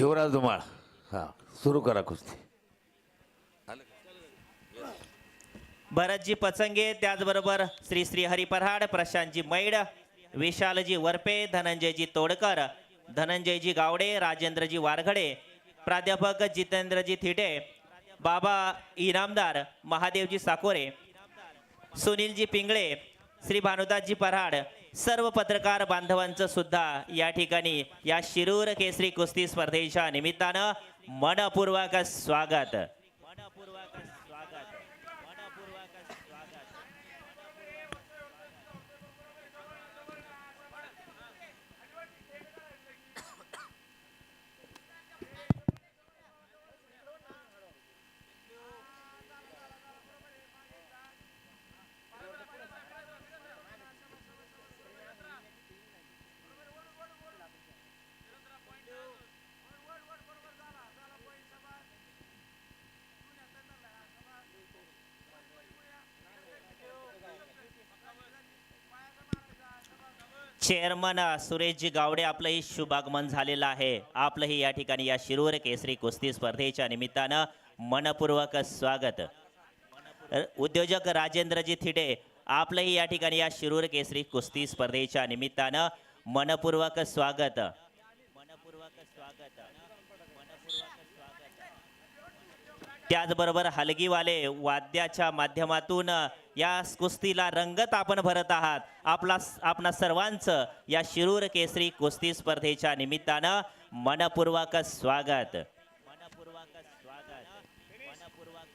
शिवराज धुमाळ. हां सुरू करा कुस्ती. भरतजी पचंगे त्याचबरोबर श्री श्री हरी पराड प्रशांतजी मैड विशालजी वरपे धनंजयजी तोडकर धनंजयजी गावडे राजेंद्रजी वारघडे प्राध्यापक जितेंद्रजी थिटे बाबा इनामदार महादेवजी साकोरे सुनीलजी पिंगळे श्री भानुदासजी पराड सर्व पत्रकार बांधवांचं सुद्धा या ठिकाणी या शिरूर केसरी कुस्ती स्पर्धेच्या निमित्तानं मनपूर्वक स्वागत. चेअरमन सुरेशजी गावडे आपलंही शुभागमन झालेलं आहे. आपलंही या ठिकाणी या शिरूर केसरी कुस्ती स्पर्धेच्या निमित्तानं मनपूर्वक स्वागत. उद्योजक राजेंद्रजी थिटे आपलंही या ठिकाणी या शिरूर केसरी कुस्ती स्पर्धेच्या निमित्तानं मनपूर्वक स्वागत. मनपूर्वक स्वागत. मनपूर्वक स्वागत. त्याचबरोबर हलगीवाले वाद्याच्या माध्यमातून या कुस्तीला रंगत आपण भरत आहात. आपला आपणा सर्वांचं या शिरूर केसरी कुस्ती स्पर्धेच्या निमित्तानं मनपूर्वक स्वागत मनपूर्वक स्वागत मनपूर्वक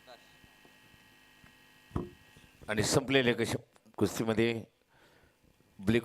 स्वागत. आणि संपलेले कशा कुस्तीमध्ये ब्लिक